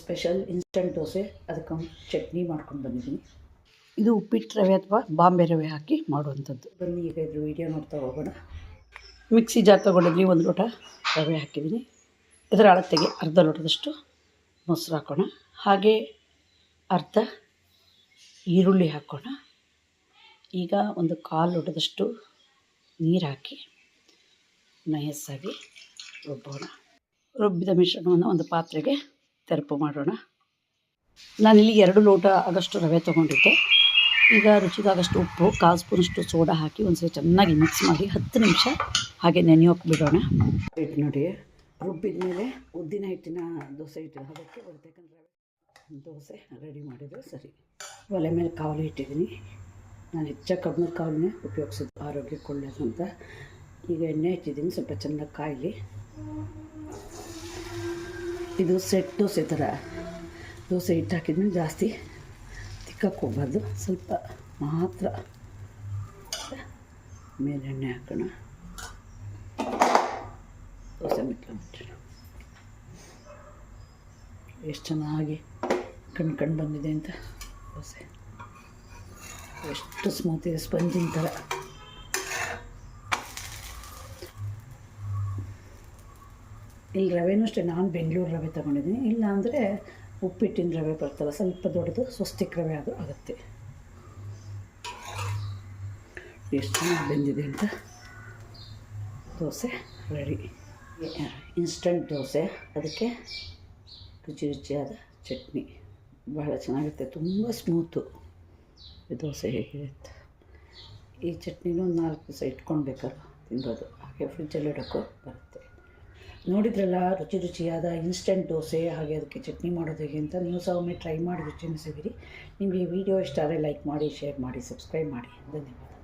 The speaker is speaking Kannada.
ಸ್ಪೆಷಲ್ ಇನ್ಸ್ಟಂಟ್ ದೋಸೆ ಅದಕ್ಕೊಂದು ಚಟ್ನಿ ಮಾಡ್ಕೊಂಡು ಬಂದಿದ್ದೀನಿ. ಇದು ಉಪ್ಪಿಟ್ಟು ರವೆ ಅಥವಾ ಬಾಂಬೆ ರವೆ ಹಾಕಿ ಮಾಡುವಂಥದ್ದು. ಬನ್ನಿ ಈಗ ಇದ್ರ ವೀಡಿಯೋ ನೋಡ್ತಾ ಹೋಗೋಣ. ಮಿಕ್ಸಿ ಜಾರ್ ತೊಗೊಂಡಿದ್ವಿ ಒಂದು ಲೋಟ ರವೆ ಹಾಕಿದ್ದೀನಿ. ಇದರ ಅಳತೆಗೆ ಅರ್ಧ ಲೋಟದಷ್ಟು ಮೊಸರು ಹಾಕೋಣ. ಹಾಗೆ ಅರ್ಧ ಈರುಳ್ಳಿ ಹಾಕೋಣ. ಈಗ ಒಂದು ಕಾಲು ಲೋಟದಷ್ಟು ನೀರು ಹಾಕಿ ನಯಸ್ಸಾಗಿ ರುಬ್ಬೋಣ. ರುಬ್ಬಿದ ಮಿಶ್ರಣವನ್ನು ಒಂದು ಪಾತ್ರೆಗೆ ತೆರಪು ಮಾಡೋಣ. ನಾನಿಲ್ಲಿ ಎರಡು ಲೋಟ ಆಗಷ್ಟು ರವೆ ತೊಗೊಂಡಿದ್ದೆ. ಈಗ ರುಚಿಗಾಗಷ್ಟು ಉಪ್ಪು, ಕಾಲು ಸ್ಪೂನಷ್ಟು ಸೋಡಾ ಹಾಕಿ ಒಂದ್ಸರಿ ಚೆನ್ನಾಗಿ ಮಿಕ್ಸ್ ಮಾಡಿ ಹತ್ತು ನಿಮಿಷ ಹಾಗೆ ನೆನೆಯೋಕೆ ಬಿಡೋಣ. ಹಿಟ್ಟು ನೋಡಿ, ರುಬ್ಬಿದ ಮೇಲೆ ಉದ್ದಿನ ಹಿಟ್ಟಿನ ದೋಸೆ ಹಿಟ್ಟು ಅದಕ್ಕೆ ಬರ್ತಕ್ಕಂಥ ದೋಸೆ ರೆಡಿ ಮಾಡಿದರೆ ಸರಿ. ಒಲೆ ಮೇಲೆ ಕಾವಲು ಇಟ್ಟಿದ್ದೀನಿ. ನಾನು ಹೆಚ್ಚಾಗಿ ಕಬ್ಬಿನ ಕಾವಲನ್ನೇ ಉಪಯೋಗಿಸೋದು ಆರೋಗ್ಯಕ್ಕೆ ಒಳ್ಳೆಯದು ಅಂತ. ಈಗ ಎಣ್ಣೆ ಇಟ್ಟಿದ್ದೀನಿ. ಸ್ವಲ್ಪ ಚೆನ್ನಾಗಿ ಕಾಯಲಿ. ಇದು ಸೆಟ್ ದೋಸೆ ಥರ. ದೋಸೆ ಹಿಟ್ಟು ಹಾಕಿದ್ಮೇಲೆ ಜಾಸ್ತಿ ತಿಕ್ಕಕ್ಕೆ ಹೋಗ್ಬಾರ್ದು. ಸ್ವಲ್ಪ ಮಾತ್ರ ಮೇಲೆ ಹಾಕೋಣ. ದೋಸೆ ಮಿಟ್ಕೊಂಡ್ಬಿಟ್ಟೋಣ ಎಷ್ಟು ಚೆನ್ನಾಗಿ ಕಣ್ ಕಣ್ಣು ಬಂದಿದೆ ಅಂತ. ದೋಸೆ. ಎಷ್ಟು ಸ್ಮೂತ್ ಇದೆ, ಸ್ಪಂಜಿನ ಥರ. ಇಲ್ಲಿ ರವೆನೂ ಅಷ್ಟೇ, ನಾನು ಬೆಂಗಳೂರು ರವೆ ತೊಗೊಂಡಿದ್ದೀನಿ. ಇಲ್ಲ ಅಂದರೆ ಉಪ್ಪಿಟ್ಟಿನ ರವೆ ಬರ್ತಲ್ಲ, ಸ್ವಲ್ಪ ದೊಡ್ಡದು ಸ್ವಸ್ತಿಕ್ ರವೆ ಅದು ಆಗುತ್ತೆ. ಎಷ್ಟು ಚೆನ್ನಾಗಿ ಬೆಂದಿದೆ ಅಂತ. Dosa ready instant dosa. ಅದಕ್ಕೆ ರುಚಿ ರುಚಿಯಾದ ಚಟ್ನಿ. ಭಾಳ ಚೆನ್ನಾಗಿರುತ್ತೆ ತುಂಬ ಸ್ಮೂತು ಈ ದೋಸೆ ಹೇಗಿರುತ್ತೆ ಈ ಚಟ್ನಿನೂ ನಾಲ್ಕು ದಿವಸ ಇಟ್ಕೊಳ್ಬೇಕಲ್ಲ ತಿನ್ನೋದು ಹಾಗೆ ಫ್ರಿಜ್ಜಲ್ಲಿ ಇಡೋಕ್ಕೂ ಬರುತ್ತೆ. ನೋಡಿದ್ರಲ್ಲ ರುಚಿ ರುಚಿಯಾದ ಇನ್ಸ್ಟೆಂಟ್ ದೋಸೆ, ಹಾಗೆ ಅದಕ್ಕೆ ಚಟ್ನಿ ಮಾಡೋದು ಅಂತ ನೀವು ಸಹ ಒಮ್ಮೆ ಟ್ರೈ ಮಾಡಿ ರುಚಿ ಅನಿಸಿದಿರಿ ನಿಮಗೆ ಈ ವಿಡಿಯೋ ಇಷ್ಟ ಆದರೆ ಲೈಕ್ ಮಾಡಿ ಶೇರ್ ಮಾಡಿ ಸಬ್ಸ್ಕ್ರೈಬ್ ಮಾಡಿ. ಧನ್ಯವಾದ.